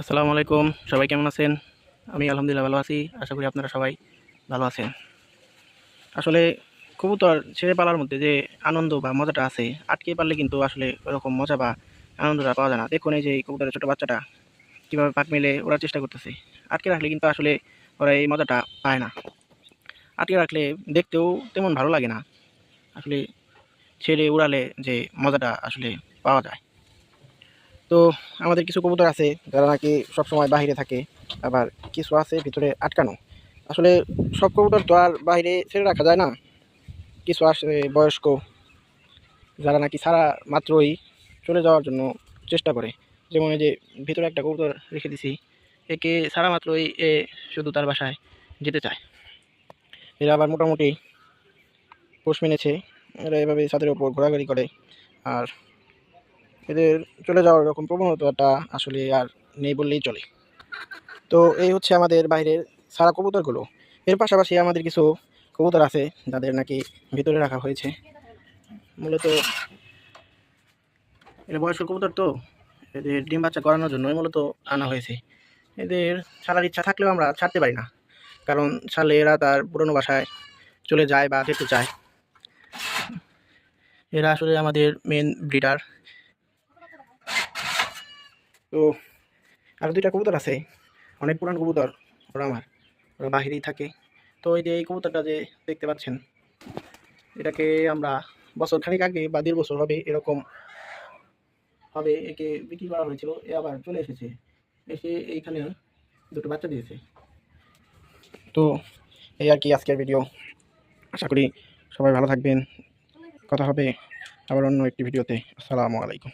আসসালামু আলাইকুম। সবাই কেমন আছেন? আমি আলহামদুলিল্লাহ ভালো আছি। আশা করি আপনারা সবাই ভালো আছেন। আসলে কবুতর ছেড়ে পালার মধ্যে যে আনন্দ বা মজাটা আছে, আটকে পারলে কিন্তু আসলে ওরকম মজা বা আনন্দটা পাওয়া যায় না। দেখুন এই যে কবুতরের ছোটো বাচ্চাটা, কীভাবে পাক মেলে ওড়ার চেষ্টা করতেছে। আটকে রাখলে কিন্তু আসলে ওরা এই মজাটা পায় না। আটকে রাখলে দেখতেও তেমন ভালো লাগে না। আসলে ছেড়ে উড়ালে যে মজাটা আসলে পাওয়া যায়। তো আমাদের কিছু কবুতর আছে, যারা নাকি সবসময় বাইরে থাকে, আবার কিছু আছে ভিতরে আটকানো। আসলে সব কবুতর তো আর বাইরে ছেড়ে রাখা যায় না। কিছু আসে বয়স্ক, যারা নাকি সারা মাত্রই চলে যাওয়ার জন্য চেষ্টা করে। যেমন যে ভিতরে একটা কবুতর রেখে দিছি, একে সারা মাত্রই এ শুধু তার বাসায় যেতে চায়। এরা আবার মোটামুটি পোষ মেনেছে, এরা এভাবে ছাদের ওপর ঘোরাঘুরি করে। আর এদের চলে যাওয়ার এরকম প্রবণতাটা আসলে আর নেই বললেই চলে। তো এই হচ্ছে আমাদের বাইরের সারা কবুতরগুলো। এর পাশাপাশি আমাদের কিছু কবুতর আছে যাদের নাকি ভিতরে রাখা হয়েছে। মূলত এটা বয়স্ক কবুতর তো, এদের ডিম বাচ্চা করানোর জন্যই মূলত আনা হয়েছে। এদের ছাড়ার ইচ্ছা থাকলেও আমরা ছাড়তে পারি না। কারণ ছাড়লে এরা তার পুরনো বাসায় চলে যায় বা যেতে চায়। এরা আসলে আমাদের মেন ব্রিডার তো, আর দুইটা কবুতর আছে। অনেক পুরান কবুতর ওরা আমার, ওরা বাহিরেই থাকে। তো এই যে এই কবুতরটা যে দেখতে পাচ্ছেন, এটাকে আমরা বছর খানিক আগে বা দেড় বছর হবে এরকম হবে, একে বিক্রি করা হয়েছিল, এ আবার চলে এসেছে। এসে এইখানে দুটো বাচ্চা দিয়েছে। তো এই আর কি আজকের ভিডিও আশা করি সবাই ভালো থাকবেন। কথা হবে আবার অন্য একটি ভিডিওতে আসসালামু আলাইকুম।